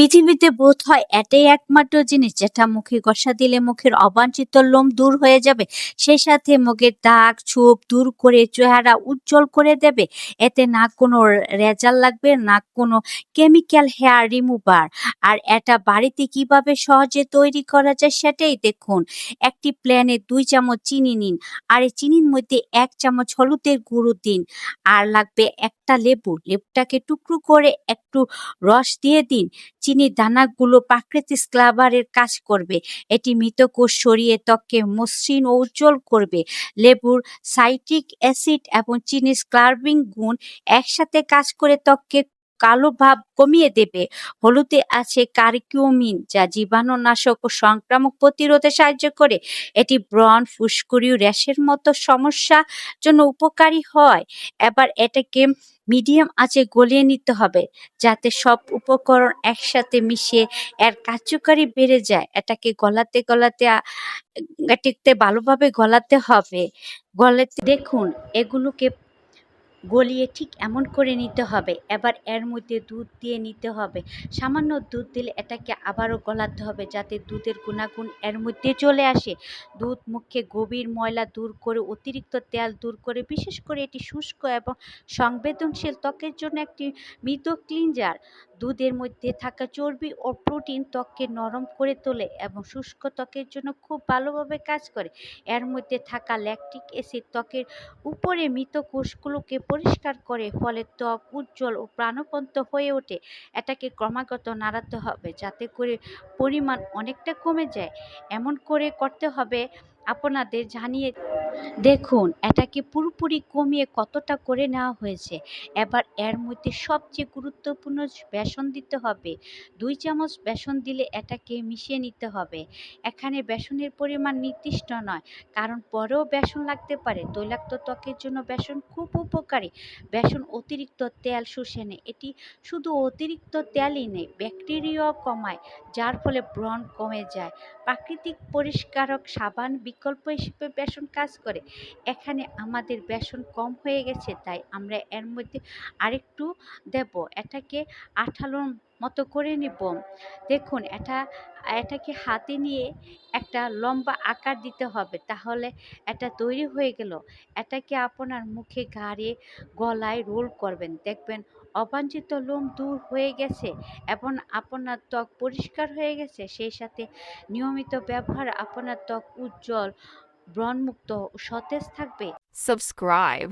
পৃথিবীতে বোধ হয় এটাই একমাত্র জিনিস যেটা মুখে ঘষা দিলে মুখের অবাঞ্ছিত লোম দূর হয়ে যাবে। সেই সাথে মুখের দাগ, ছোপ দূর করে চেহারা উজ্জ্বল করে দেবে। এতে না কোনো রেজাল্ট লাগবে, না কোনো কেমিক্যাল হেয়ার রিমুভার। আর এটা বাড়িতে কীভাবে সহজে তৈরি করা যায় সেটাই দেখুন। একটি প্ল্যানে দুই চামচ চিনি নিন, আর এই চিনির মধ্যে এক চামচ হলুদের গুঁড়ো দিন। আর লাগবে একটা লেবু, লেবুটাকে টুকরো করে একটু রস দিয়ে দিন। চিনির দানাগুলো প্রাকৃতিক স্ক্লাবারের কাজ করবে, এটি মৃতকোষ সরিয়ে ত্বককে মসৃণ ও উজ্জ্বল করবে। লেবুর সাইটিক অ্যাসিড এবং চিনির স্ক্লাবিং গুণ একসাথে কাজ করে ত্বককে কালো ভাব কমিয়ে দেবে। হলুদে আছে কার্কিউমিন, যা জীবাণুনাশক ও সংক্রামক প্রতিরোধে সাহায্য করে। এটি ব্রণ, ফুসকুড়ি র্যাশের মতো সমস্যা জন্য উপকারী হয়। এবার এটাকে মিডিয়াম আঁচে গলিয়ে নিতে হবে, যাতে সব উপকরণ একসাথে মিশিয়ে এর কার্যকারী বেড়ে যায়। এটাকে গলাতে গলাতে এটিতে ভালোভাবে গলাতে হবে। গলাতে দেখুন, এগুলোকে গলিয়ে ঠিক এমন করে নিতে হবে। এবার এর মধ্যে দুধ দিয়ে নিতে হবে। সামান্য দুধ দিলে এটাকে আবারও গলাতে হবে যাতে দুধের গুণাগুণ এর মধ্যে চলে আসে। দুধ মুখে গভীর ময়লা দূর করে, অতিরিক্ত তেল দূর করে, বিশেষ করে এটি শুষ্ক এবং সংবেদনশীল ত্বকের জন্য একটি মৃত ক্লিনজার। দুধের মধ্যে থাকা চর্বি ও প্রোটিন ত্বককে নরম করে তোলে এবং শুষ্ক ত্বকের জন্য খুব ভালোভাবে কাজ করে। এর মধ্যে থাকা ল্যাকটিক অ্যাসিড ত্বকের উপরে মৃত কোষগুলোকে পরিষ্কার করে ফলে ত্বক উজ্জ্বল ও প্রাণবন্ত হয়ে ওঠে। এটাকে ক্রমাগত নাড়াতে হবে যাতে করে পরিমাণ অনেকটা কমে যায়। এমন করে করতে হবে। আপনাদের জানিয়ে দেখুন, এটাকে পুরোপুরি কমিয়ে কতটা করে নেওয়া হয়েছে? এবার এর মধ্যে সবচেয়ে গুরুত্বপূর্ণ বেসন দিতে হবে। দুই চামচ বেসন দিলে এটাকে মিশিয়ে নিতে হবে। এখানে বেসনের পরিমাণ নির্দিষ্ট নয়, কারণ পরেও বেসন লাগতে পারে। তৈলাক্ত ত্বকের জন্য বেসন খুব উপকারী। বেসন অতিরিক্ত তেল শুষে নেয়। এটি শুধু অতিরিক্ত তেলই নেই, ব্যাকটেরিয়াও কমায়, যার ফলে ব্রণ কমে যায়। প্রাকৃতিক পরিষ্কারক সাবান বিকল্প হিসেবে বেসন কাজ করে। এখানে আমাদের বেসন কম হয়ে গেছে, তাই আমরা এর মধ্যে আরেকটু দেব। এটাকে আঠালোর মতো করে নিব। দেখুন, এটা, এটাকে হাতে নিয়ে একটা লম্বা আকার দিতে হবে, তাহলে এটা তৈরি হয়ে গেল। এটাকে আপনার মুখে ঘাড়ে, গলায় রোল করবেন। দেখবেন অবাঞ্ছিত লোম দূর হয়ে গেছে এবং আপনার ত্বক পরিষ্কার হয়ে গেছে। সেই সাথে নিয়মিত ব্যবহার, আপনার ত্বক উজ্জ্বল ব্রণমুক্ত সতেজ থাকবে। Subscribe.